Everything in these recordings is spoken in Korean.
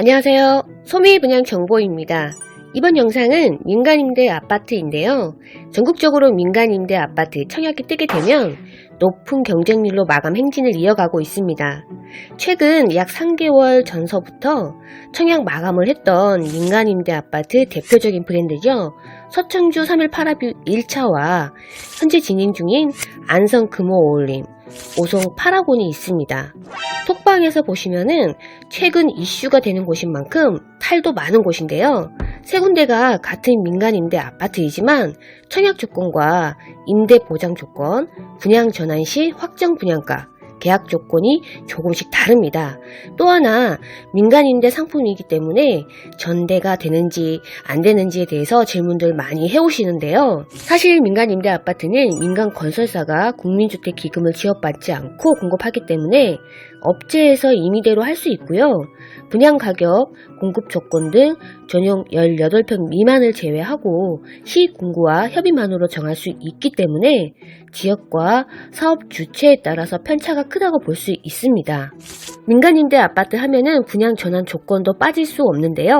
안녕하세요. 소미분양 정보입니다. 이번 영상은 민간임대 아파트인데요. 전국적으로 민간임대 아파트 청약이 뜨게 되면 높은 경쟁률로 마감 행진을 이어가고 있습니다. 최근 약 3개월 전서부터 청약 마감을 했던 민간임대 아파트 대표적인 브랜드죠. 서청주 3일 파라뷰 1차와 현재 진행 중인 안성 금호 어울림, 오송 파라곤이 있습니다. 톡방에서 보시면은 최근 이슈가 되는 곳인 만큼 탈도 많은 곳인데요. 세 군데가 같은 민간 임대 아파트이지만 청약 조건과 임대 보장 조건, 분양 전환 시 확정 분양가, 계약 조건이 조금씩 다릅니다. 또 하나 민간 임대 상품이기 때문에 전대가 되는지 안 되는지에 대해서 질문들 많이 해오시는데요. 사실 민간 임대 아파트는 민간 건설사가 국민주택 기금을 지원받지 않고 공급하기 때문에 업체에서 임의대로 할 수 있고요. 분양 가격, 공급 조건 등 전용 18평 미만을 제외하고 시군구와 협의만으로 정할 수 있기 때문에 지역과 사업 주체에 따라서 편차가 크다고 볼 수 있습니다. 민간임대 아파트 하면은 분양 전환 조건도 빠질 수 없는데요.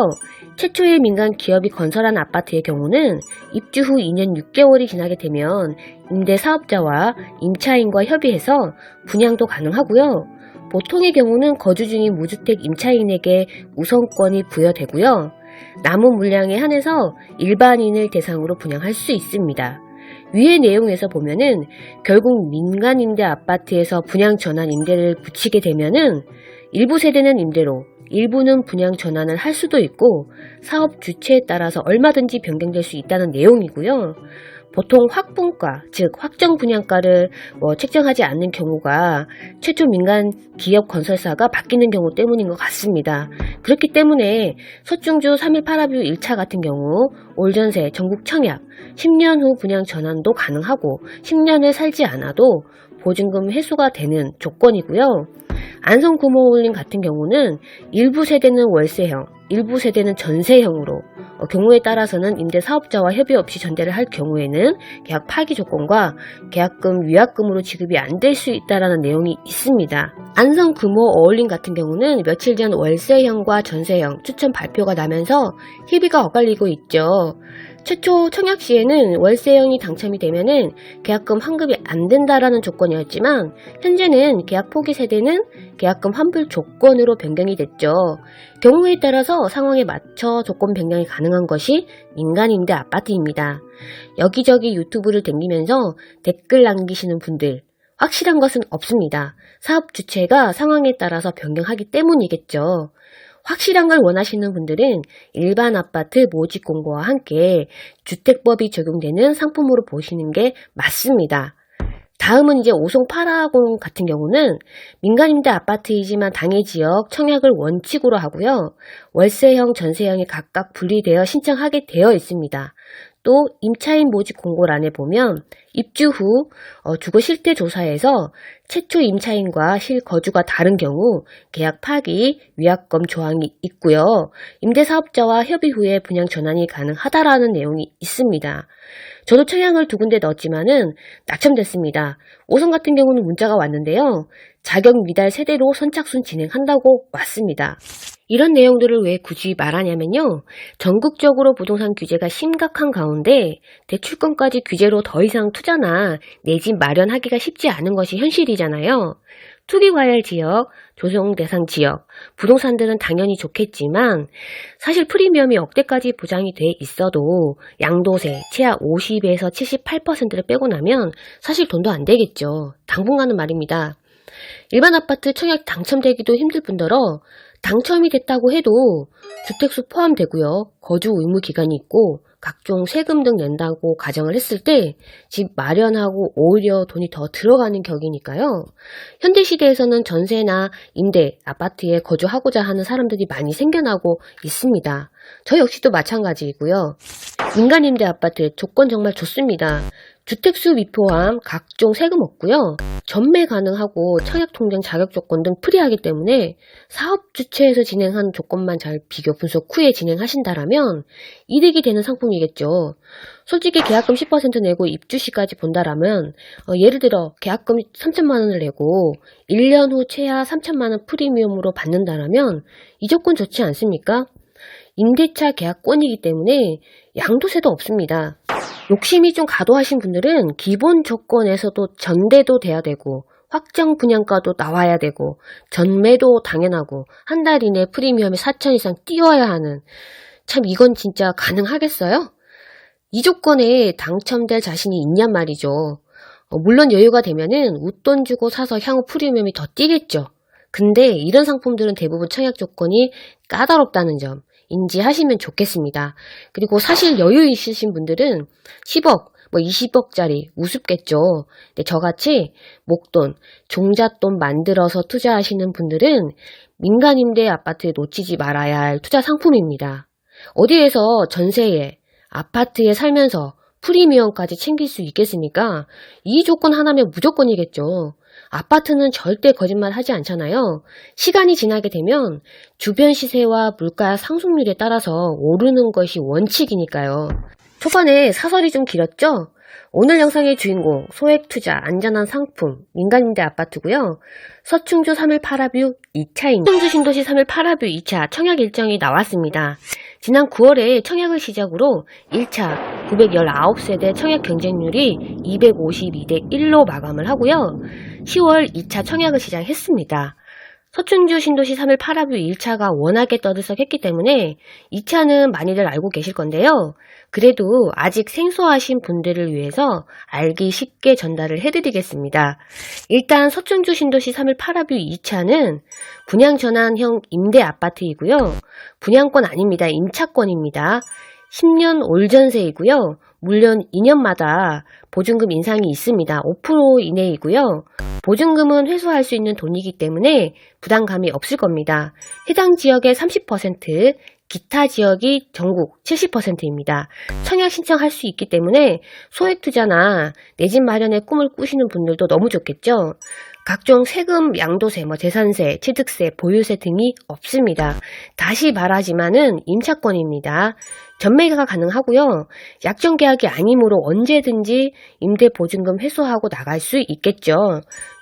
최초의 민간 기업이 건설한 아파트의 경우는 입주 후 2년 6개월이 지나게 되면 임대 사업자와 임차인과 협의해서 분양도 가능하고요. 보통의 경우는 거주 중인 무주택 임차인에게 우선권이 부여되고요. 남은 물량에 한해서 일반인을 대상으로 분양할 수 있습니다. 위의 내용에서 보면은 결국 민간 임대 아파트에서 분양 전환 임대를 붙이게 되면은 일부 세대는 임대로 일부는 분양 전환을 할 수도 있고 사업 주체에 따라서 얼마든지 변경될 수 있다는 내용이고요. 보통 확분가, 즉 확정 분양가를 뭐 책정하지 않는 경우가 최초 민간 기업 건설사가 바뀌는 경우 때문인 것 같습니다. 그렇기 때문에 서충주 3일 파라뷰 1차 같은 경우 올 전세 전국 청약 10년 후 분양 전환도 가능하고 10년을 살지 않아도 보증금 회수가 되는 조건이고요. 안성 구모올림 같은 경우는 일부 세대는 월세형, 일부 세대는 전세형으로 어, 경우에 따라서는 임대 사업자와 협의 없이 전대를 할 경우에는 계약 파기 조건과 계약금 위약금으로 지급이 안 될 수 있다라는 내용이 있습니다. 안성 금호 어울림 같은 경우는 며칠 전 월세형과 전세형 추천 발표가 나면서 희비가 엇갈리고 있죠. 최초 청약 시에는 월세형이 당첨이 되면은 계약금 환급이 안 된다라는 조건이었지만 현재는 계약 포기 세대는 계약금 환불 조건으로 변경이 됐죠. 경우에 따라서 상황에 맞춰 조건 변경이 가능한 것이 민간임대 아파트입니다. 여기저기 유튜브를 댕기면서 댓글 남기시는 분들 확실한 것은 없습니다. 사업 주체가 상황에 따라서 변경하기 때문이겠죠. 확실한 걸 원하시는 분들은 일반 아파트 모집 공고와 함께 주택법이 적용되는 상품으로 보시는 게 맞습니다. 다음은 이제 오송 파라곤 같은 경우는 민간임대 아파트이지만 당해 지역 청약을 원칙으로 하고요. 월세형, 전세형이 각각 분리되어 신청하게 되어 있습니다. 또 임차인 모집 공고란에 보면 입주 후 어, 주거 실태 조사에서 최초 임차인과 실거주가 다른 경우 계약 파기, 위약금 조항이 있고요. 임대사업자와 협의 후에 분양 전환이 가능하다라는 내용이 있습니다. 저도 청약을 두 군데 넣었지만은 낙첨됐습니다. 오성 같은 경우는 문자가 왔는데요. 자격 미달 세대로 선착순 진행한다고 왔습니다. 이런 내용들을 왜 굳이 말하냐면요. 전국적으로 부동산 규제가 심각한 가운데 대출권까지 규제로 더 이상 투자나 내 집 마련하기가 쉽지 않은 것이 현실이잖아요. 투기 과열 지역, 조성 대상 지역, 부동산들은 당연히 좋겠지만 사실 프리미엄이 억대까지 보장이 돼 있어도 양도세, 최하 50에서 78%를 빼고 나면 사실 돈도 안 되겠죠. 당분간은 말입니다. 일반 아파트 청약 당첨되기도 힘들 뿐더러 당첨이 됐다고 해도 주택수 포함되고요. 거주 의무 기간이 있고 각종 세금 등 낸다고 가정을 했을 때 집 마련하고 오히려 돈이 더 들어가는 격이니까요. 현대 시대에서는 전세나 임대, 아파트에 거주하고자 하는 사람들이 많이 생겨나고 있습니다. 저 역시도 마찬가지이고요. 민간 임대 아파트 조건 정말 좋습니다. 주택수 미포함 각종 세금 없고요. 전매 가능하고 청약통장 자격 조건 등 프리하기 때문에 사업 주체에서 진행한 조건만 잘 비교 분석 후에 진행하신다라면 이득이 되는 상품이겠죠. 솔직히 계약금 10% 내고 입주 시까지 본다라면 어, 예를 들어 계약금 3천만 원을 내고 1년 후 최하 3천만 원 프리미엄으로 받는다라면 이 조건 좋지 않습니까? 임대차 계약권이기 때문에 양도세도 없습니다. 욕심이 좀 과도하신 분들은 기본 조건에서도 전대도 돼야 되고 확정 분양가도 나와야 되고 전매도 당연하고 한 달 이내 프리미엄이 4천 이상 띄워야 하는 참 이건 진짜 가능하겠어요? 이 조건에 당첨될 자신이 있냔 말이죠. 어, 물론 여유가 되면은 웃돈 주고 사서 향후 프리미엄이 더 뛰겠죠. 근데 이런 상품들은 대부분 청약 조건이 까다롭다는 점 인지하시면 좋겠습니다. 그리고 사실 여유 있으신 분들은 10억, 뭐 20억짜리 우습겠죠. 근데 저같이 목돈, 종잣돈 만들어서 투자하시는 분들은 민간임대 아파트에 놓치지 말아야 할 투자 상품입니다. 어디에서 전세에, 아파트에 살면서 프리미엄까지 챙길 수 있겠습니까? 이 조건 하나면 무조건이겠죠. 아파트는 절대 거짓말 하지 않잖아요. 시간이 지나게 되면 주변 시세와 물가 상승률에 따라서 오르는 것이 원칙이니까요. 초반에 사설이 좀 길었죠? 오늘 영상의 주인공, 소액 투자, 안전한 상품, 민간임대 아파트고요. 서충주 3일 파라뷰 2차입니다. 서충주 신도시 3일 파라뷰 2차 청약 일정이 나왔습니다. 지난 9월에 청약을 시작으로 1차 919세대 청약 경쟁률이 252대 1로 마감을 하고요. 10월 2차 청약을 시작했습니다. 서춘주 신도시 3일 파라뷰 1차가 워낙에 떠들썩했기 때문에 2차는 많이들 알고 계실 건데요. 그래도 아직 생소하신 분들을 위해서 알기 쉽게 전달을 해드리겠습니다. 일단 서춘주 신도시 3일 파라뷰 2차는 분양 전환형 임대 아파트이고요. 분양권 아닙니다. 임차권입니다. 10년 올전세이고요. 물론 2년마다 보증금 인상이 있습니다. 5% 이내이고요. 보증금은 회수할 수 있는 돈이기 때문에 부담감이 없을 겁니다. 해당 지역의 30%, 기타 지역이 전국 70%입니다. 청약 신청할 수 있기 때문에 소액 투자나 내 집 마련의 꿈을 꾸시는 분들도 너무 좋겠죠. 각종 세금, 양도세, 뭐 재산세, 취득세, 보유세 등이 없습니다. 다시 말하지만은 임차권입니다. 전매가 가능하고요. 약정 계약이 아니므로 언제든지 임대 보증금 회수하고 나갈 수 있겠죠.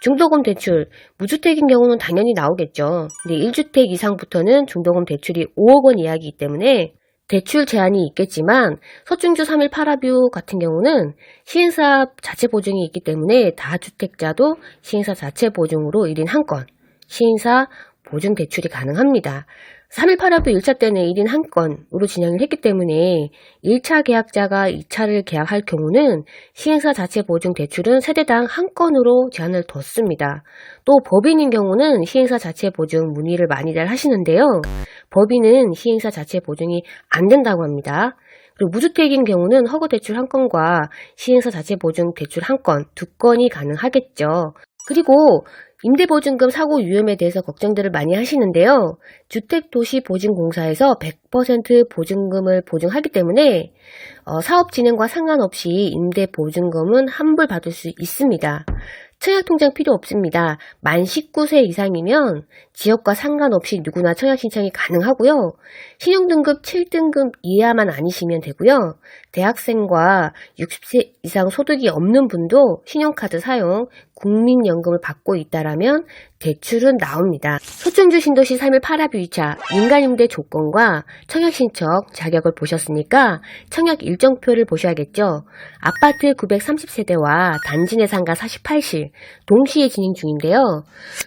중도금 대출, 무주택인 경우는 당연히 나오겠죠. 근데 1주택 이상부터는 중도금 대출이 5억 원 이하이기 때문에 대출 제한이 있겠지만 서충주 3일 파라뷰 같은 경우는 시행사 자체 보증이 있기 때문에 다주택자도 시행사 자체 보증으로 1인 한 건, 시행사 보증 대출이 가능합니다. 3일 파라뷰 1차 때는 1인 한 건으로 진행을 했기 때문에 1차 계약자가 2차를 계약할 경우는 시행사 자체 보증 대출은 세대당 한 건으로 제한을 뒀습니다. 또 법인인 경우는 시행사 자체 보증 문의를 많이들 하시는데요. 법인은 시행사 자체 보증이 안 된다고 합니다. 그리고 무주택인 경우는 허가 대출 한 건과 시행사 자체 보증 대출 한 건, 두 건이 가능하겠죠. 그리고 임대보증금 사고 위험에 대해서 걱정들을 많이 하시는데요. 주택도시보증공사에서 100% 보증금을 보증하기 때문에 어, 사업 진행과 상관없이 임대보증금은 환불 받을 수 있습니다. 청약통장 필요 없습니다. 만 19세 이상이면 지역과 상관없이 누구나 청약 신청이 가능하고요. 신용등급 7등급 이하만 아니시면 되고요. 대학생과 60세 이상 소득이 없는 분도 신용카드 사용, 국민연금을 받고 있다라면 대출은 나옵니다. 서충주 신도시 3일 파라뷰 2차 민간임대 조건과 청약 신청 자격을 보셨으니까 청약 일정표를 보셔야겠죠. 아파트 930세대와 단지 내 상가 48실 동시에 진행 중인데요.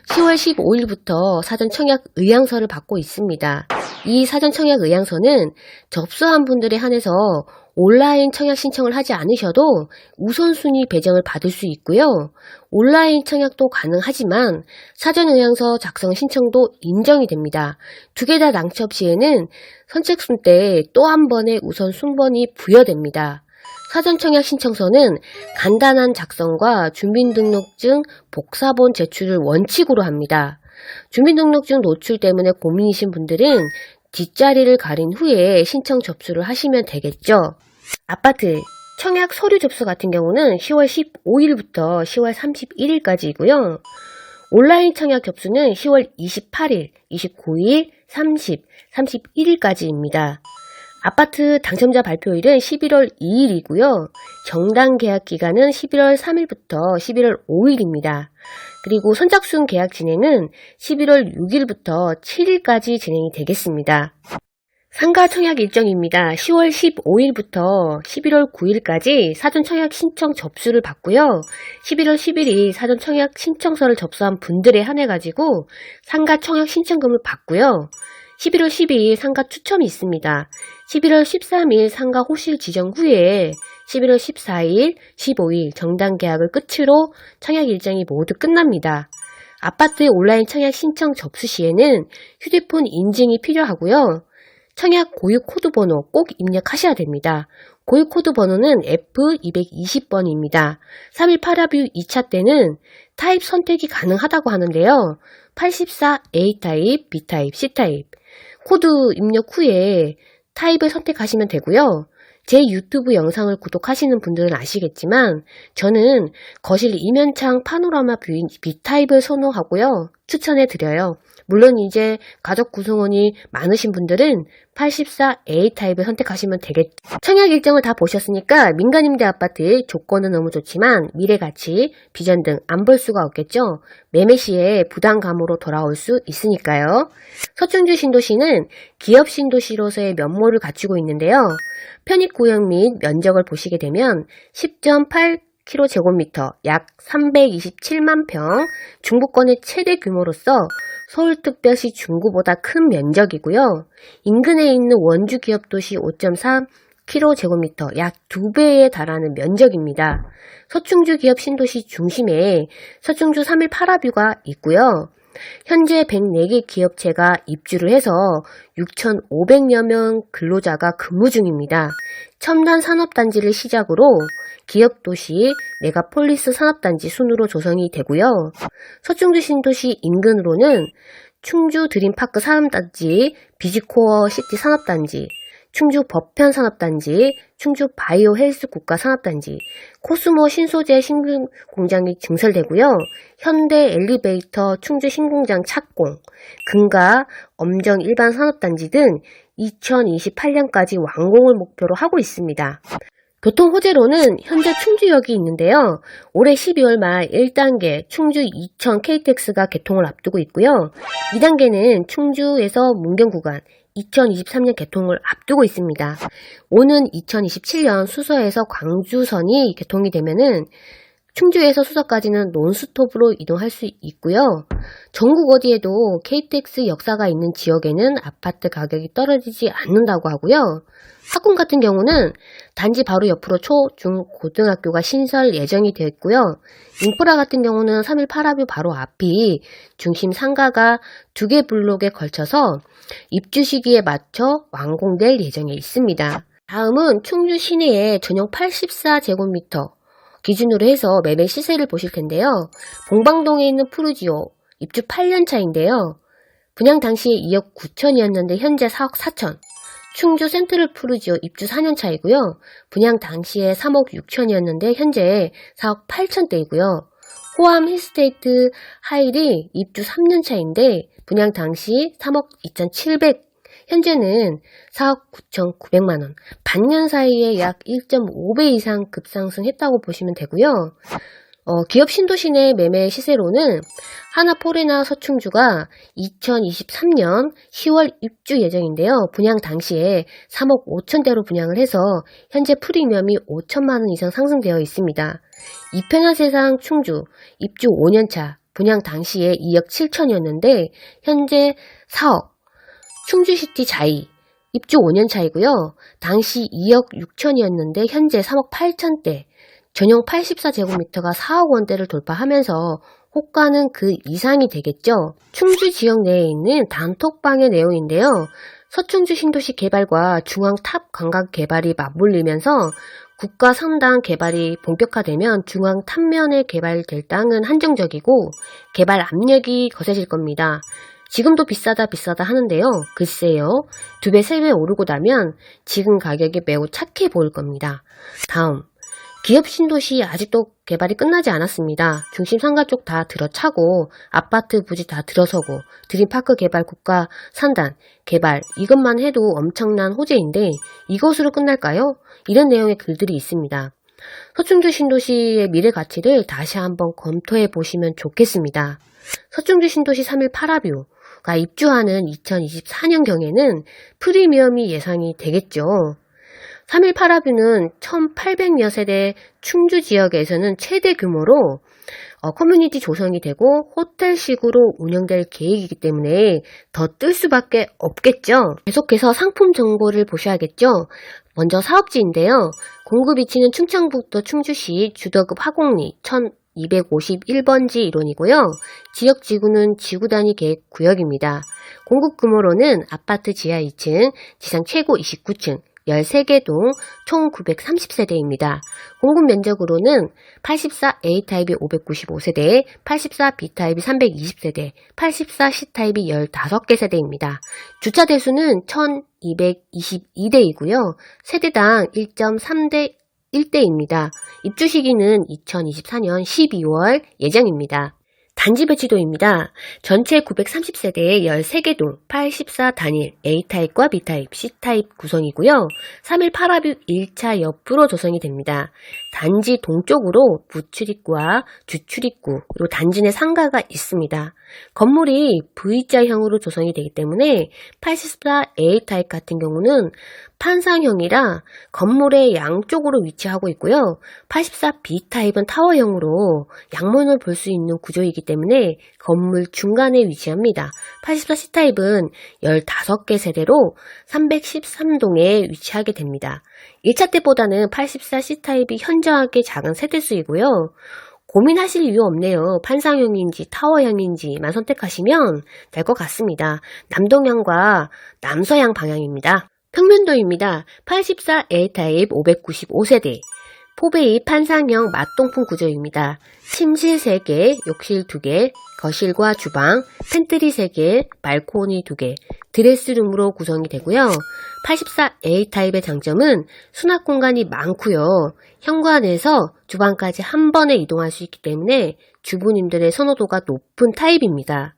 10월 15일부터 사전 청약 의향서를 받고 있습니다. 이 사전 청약 의향서는 접수한 분들에 한해서 온라인 청약 신청을 하지 않으셔도 우선순위 배정을 받을 수 있고요. 온라인 청약도 가능하지만 사전 의향서 작성 신청도 인정이 됩니다. 두 개 다 낭첩 시에는 선착순 때 또 한 번의 우선 순번이 부여됩니다. 사전 청약 신청서는 간단한 작성과 주민등록증 복사본 제출을 원칙으로 합니다. 주민등록증 노출 때문에 고민이신 분들은 뒷자리를 가린 후에 신청 접수를 하시면 되겠죠. 아파트 청약 서류 접수 같은 경우는 10월 15일부터 10월 31일까지이고요. 온라인 청약 접수는 10월 28일, 29일, 30, 31일까지입니다. 아파트 당첨자 발표일은 11월 2일이고요. 정당 계약 기간은 11월 3일부터 11월 5일입니다. 그리고 선착순 계약 진행은 11월 6일부터 7일까지 진행이 되겠습니다. 상가 청약 일정입니다. 10월 15일부터 11월 9일까지 사전 청약 신청 접수를 받고요. 11월 10일이 사전 청약 신청서를 접수한 분들에 한해 가지고 상가 청약 신청금을 받고요. 11월 12일 상가 추첨이 있습니다. 11월 13일 상가 호실 지정 후에 11월 14일, 15일 정당 계약을 끝으로 청약 일정이 모두 끝납니다. 아파트 온라인 청약 신청 접수 시에는 휴대폰 인증이 필요하고요. 청약 고유 코드 번호 꼭 입력하셔야 됩니다. 고유 코드 번호는 F220번입니다. 3일 파라뷰 2차 때는 타입 선택이 가능하다고 하는데요. 84 A 타입, B 타입, C 타입. 코드 입력 후에 타입을 선택하시면 되고요. 제 유튜브 영상을 구독하시는 분들은 아시겠지만 저는 거실 이면창 파노라마 뷰 B타입을 선호하고요. 추천해 드려요. 물론 이제 가족 구성원이 많으신 분들은 84A 타입을 선택하시면 되겠죠. 청약 일정을 다 보셨으니까 민간임대 아파트의 조건은 너무 좋지만 미래 가치, 비전 등 안 볼 수가 없겠죠. 매매 시에 부담감으로 돌아올 수 있으니까요. 서충주 신도시는 기업 신도시로서의 면모를 갖추고 있는데요. 편입 구역 및 면적을 보시게 되면 10.8 km 약 327만 평, 중부권의 최대 규모로서 서울특별시 중구보다 큰 면적이고요. 인근에 있는 원주 기업 도시 5.3 km 약 2배에 달하는 면적입니다. 서충주 기업 신도시 중심에 서충주 3일 파라뷰가 있고요. 현재 104개 기업체가 입주를 해서 6,500여 명 근로자가 근무 중입니다. 첨단 산업단지를 시작으로 기업도시, 메가폴리스 산업단지 순으로 조성이 되고요. 서충주 신도시 인근으로는 충주 드림파크 산업단지, 비지코어 시티 산업단지, 충주 법현 산업단지, 충주 바이오 헬스 국가 산업단지, 코스모 신소재 신공 공장이 증설되고요. 현대 엘리베이터 충주 신공장 착공, 금가 엄정 일반 산업단지 등 2028년까지 완공을 목표로 하고 있습니다. 교통 호재로는 현재 충주역이 있는데요. 올해 12월 말 1단계 충주 2000 KTX가 개통을 앞두고 있고요. 2단계는 충주에서 문경 구간 2023년 개통을 앞두고 있습니다. 오는 2027년 수서에서 광주선이 개통이 되면은 충주에서 수서까지는 논스톱으로 이동할 수 있고요. 전국 어디에도 KTX 역사가 있는 지역에는 아파트 가격이 떨어지지 않는다고 하고요. 학군 같은 경우는 단지 바로 옆으로 초, 중, 고등학교가 신설 예정이 되어 있고요. 인프라 같은 경우는 3일 파라뷰 바로 앞이 중심 상가가 두 개 블록에 걸쳐서 입주 시기에 맞춰 완공될 예정에 있습니다. 다음은 충주 시내의 전용 84제곱미터 기준으로 해서 매매 시세를 보실 텐데요. 봉방동에 있는 푸르지오 입주 8년 차인데요. 분양 당시에 2억 9천이었는데 현재 4억 4천. 충주 센트럴 푸르지오 입주 4년 차이고요. 분양 당시에 3억 6천이었는데 현재 4억 8천대이고요. 호암 힐스테이트 하일이 입주 3년 차인데 분양 당시 3억 2,700 현재는 4억 9,900만 원. 반년 사이에 약 1.5배 이상 급상승했다고 보시면 되고요. 어, 기업 신도시 내 매매 시세로는 하나포레나 서충주가 2023년 10월 입주 예정인데요. 분양 당시에 3억 5천대로 분양을 해서 현재 프리미엄이 5천만 원 이상 상승되어 있습니다. 이편한 세상 충주 입주 5년차 분양 당시에 2억 7천이었는데 현재 4억 충주시티 자이 입주 5년 차이고요. 당시 2억 6천이었는데 현재 3억 8천대 전용 84제곱미터가 4억 원대를 돌파하면서 호가는 그 이상이 되겠죠. 충주 지역 내에 있는 단톡방의 내용인데요. 서충주 신도시 개발과 중앙 탑 관광 개발이 맞물리면서 국가 상당 개발이 본격화되면 중앙 탑면에 개발될 땅은 한정적이고 개발 압력이 거세질 겁니다. 지금도 비싸다 비싸다 하는데요. 글쎄요. 두 배, 세 배 오르고 나면 지금 가격이 매우 착해 보일 겁니다. 다음. 기업 신도시 아직도 개발이 끝나지 않았습니다. 중심 상가 쪽 다 들어차고 아파트 부지 다 들어서고 드림파크 개발 국가 산단 개발 이것만 해도 엄청난 호재인데 이것으로 끝날까요? 이런 내용의 글들이 있습니다. 서충주 신도시의 미래 가치를 다시 한번 검토해 보시면 좋겠습니다. 서충주 신도시 3일 파라뷰 가 입주하는 2024년경에는 프리미엄이 예상이 되겠죠. 3일 파라뷰는 1800여 세대 충주 지역에서는 최대 규모로 어, 커뮤니티 조성이 되고 호텔식으로 운영될 계획이기 때문에 더 뜰 수밖에 없겠죠. 계속해서 상품 정보를 보셔야겠죠. 먼저 사업지인데요. 공급 위치는 충청북도 충주시 주덕읍 화곡리 1251번지 일원이고요. 지역 지구는 지구 단위 계획 구역입니다. 공급 규모로는 아파트 지하 2층, 지상 최고 29층, 13개 동 총 930세대입니다. 공급 면적으로는 84A 타입이 595세대, 84B 타입이 320세대, 84C 타입이 15개 세대입니다. 주차 대수는 1222대이고요. 세대당 1.3대 1대입니다. 입주 시기는 2024년 12월 예정입니다. 단지 배치도입니다. 전체 930세대에 13개 동 84 단일 A타입과 B타입, C타입 구성이고요. 3일 파라뷰 1차 옆으로 조성이 됩니다. 단지 동쪽으로 부출입구와 주출입구, 그리고 단지 내 상가가 있습니다. 건물이 V자형으로 조성이 되기 때문에 84 A타입 같은 경우는 판상형이라 건물의 양쪽으로 위치하고 있고요. 84B 타입은 타워형으로 양문을 볼 수 있는 구조이기 때문에 건물 중간에 위치합니다. 84C 타입은 15개 세대로 313동에 위치하게 됩니다. 1차 때보다는 84C 타입이 현저하게 작은 세대수이고요. 고민하실 이유 없네요. 판상형인지 타워형인지만 선택하시면 될 것 같습니다. 남동향과 남서향 방향입니다. 평면도입니다. 84A 타입 595세대. 포베이 판상형 맞동풍 구조입니다. 침실 3개, 욕실 2개, 거실과 주방, 팬트리 3개, 발코니 2개, 드레스룸으로 구성이 되고요. 84A 타입의 장점은 수납 공간이 많고요. 현관에서 주방까지 한 번에 이동할 수 있기 때문에 주부님들의 선호도가 높은 타입입니다.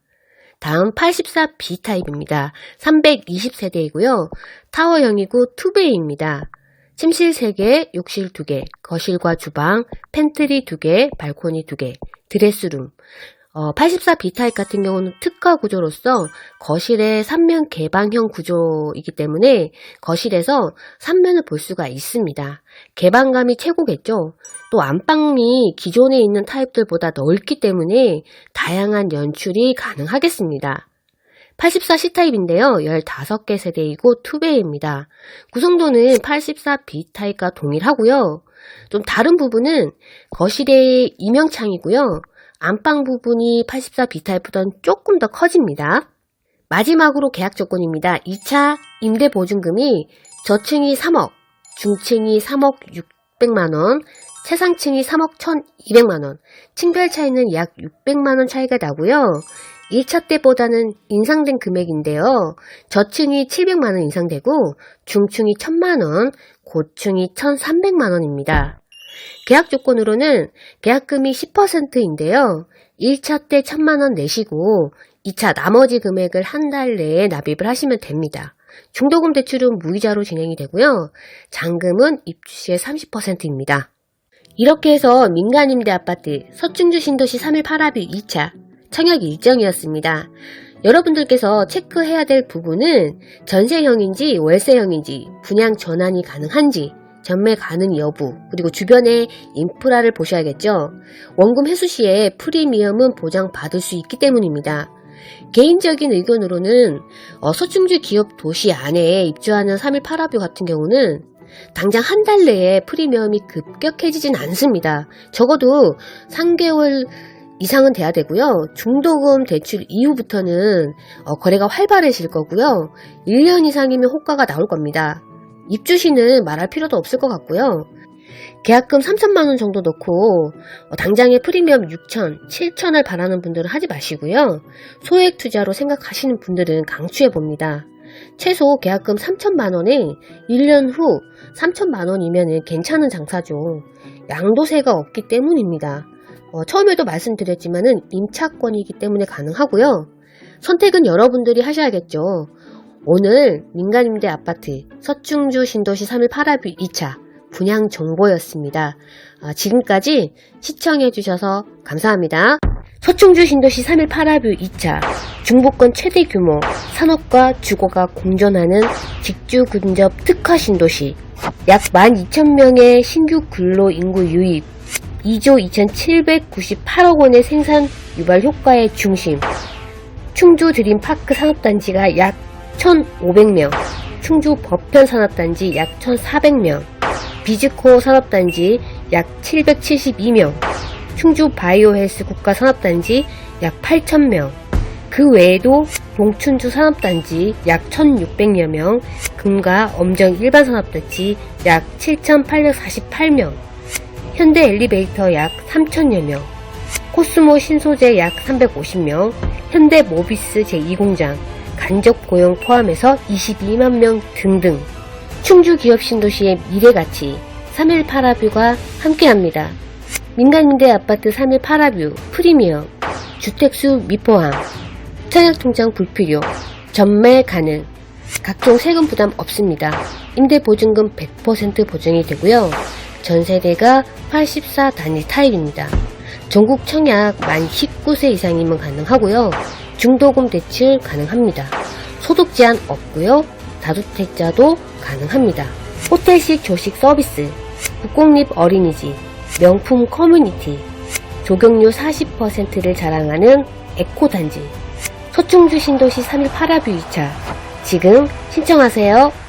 다음 84B 타입입니다. 320세대이고요. 타워형이고 투베이입니다. 침실 3개, 욕실 2개, 거실과 주방, 팬트리 2개, 발코니 2개, 드레스룸. 어, 84B 타입 같은 경우는 특화 구조로서 거실의 3면 개방형 구조이기 때문에 거실에서 3면을 볼 수가 있습니다. 개방감이 최고겠죠. 또 안방이 기존에 있는 타입들보다 넓기 때문에 다양한 연출이 가능하겠습니다. 84C 타입인데요. 15개 세대이고 투베이입니다. 구성도는 84B 타입과 동일하고요. 좀 다른 부분은 거실의 이명창이고요. 안방 부분이 84B 타입보다는 조금 더 커집니다. 마지막으로 계약 조건입니다. 2차 임대 보증금이 저층이 3억, 중층이 3억 600만원, 최상층이 3억 1200만원, 층별 차이는 약 600만원 차이가 나고요. 1차 때보다는 인상된 금액인데요. 저층이 700만원 인상되고 중층이 1000만원, 고층이 1300만원입니다. 계약 조건으로는 계약금이 10%인데요. 1차 때 1000만원 내시고 2차 나머지 금액을 한 달 내에 납입을 하시면 됩니다. 중도금 대출은 무이자로 진행이 되고요. 잔금은 입주 시의 30%입니다. 이렇게 해서 민간임대 아파트 서충주 신도시 3일 파라뷰 2차 청약 일정이었습니다. 여러분들께서 체크해야 될 부분은 전세형인지 월세형인지 분양 전환이 가능한지 전매 가능 여부 그리고 주변의 인프라를 보셔야겠죠. 원금 회수 시에 프리미엄은 보장받을 수 있기 때문입니다. 개인적인 의견으로는 어, 서충주 기업 도시 안에 입주하는 3일 파라뷰 같은 경우는 당장 한 달 내에 프리미엄이 급격해지진 않습니다. 적어도 3개월 이상은 돼야 되고요. 중도금 대출 이후부터는 어, 거래가 활발해질 거고요. 1년 이상이면 호가가 나올 겁니다. 입주 시는 말할 필요도 없을 것 같고요. 계약금 3천만 원 정도 넣고 어, 당장에 프리미엄 6천, 7천을 바라는 분들은 하지 마시고요. 소액 투자로 생각하시는 분들은 강추해 봅니다. 최소 계약금 3천만 원에 1년 후 3천만 원이면 괜찮은 장사죠. 양도세가 없기 때문입니다. 어, 처음에도 말씀드렸지만은 임차권이기 때문에 가능하고요. 선택은 여러분들이 하셔야겠죠. 오늘 민간임대 아파트 서충주 신도시 3일 8합 2차 분양 정보였습니다. 아, 지금까지 시청해주셔서 감사합니다. 서충주 신도시 3일 8합 2차 중부권 최대 규모 산업과 주거가 공존하는 직주 근접 특화 신도시 약 12,000명의 신규 근로 인구 유입 2조 2,798억 원의 생산 유발 효과의 중심 충주 드림파크 산업단지가 약 1,500명, 충주 법현 산업단지 약 1,400명, 비즈코 산업단지 약 772명, 충주 바이오헬스 국가산업단지 약 8,000명, 그 외에도 동춘주 산업단지 약 1,600여 명, 금가 엄정 일반산업단지 약 7,848명, 현대 엘리베이터 약 3,000여 명, 코스모 신소재 약 350명, 현대 모비스 제2공장, 간접 고용 포함해서 22만 명 등등 충주 기업 신도시의 미래가치 3일 파라뷰가 함께합니다. 민간임대 아파트 3일 파라뷰 프리미엄 주택수 미포함 청약통장 불필요 전매 가능 각종 세금 부담 없습니다. 임대 보증금 100% 보증이 되고요. 전세대가 84 단일 타입입니다. 전국 청약 만 19세 이상이면 가능하고요. 중도금 대출 가능합니다. 소득 제한 없고요. 다주택자도 가능합니다. 호텔식 조식 서비스, 국공립 어린이집, 명품 커뮤니티, 조경료 40%를 자랑하는 에코단지, 서충주 신도시 3일 8합 2차 지금 신청하세요.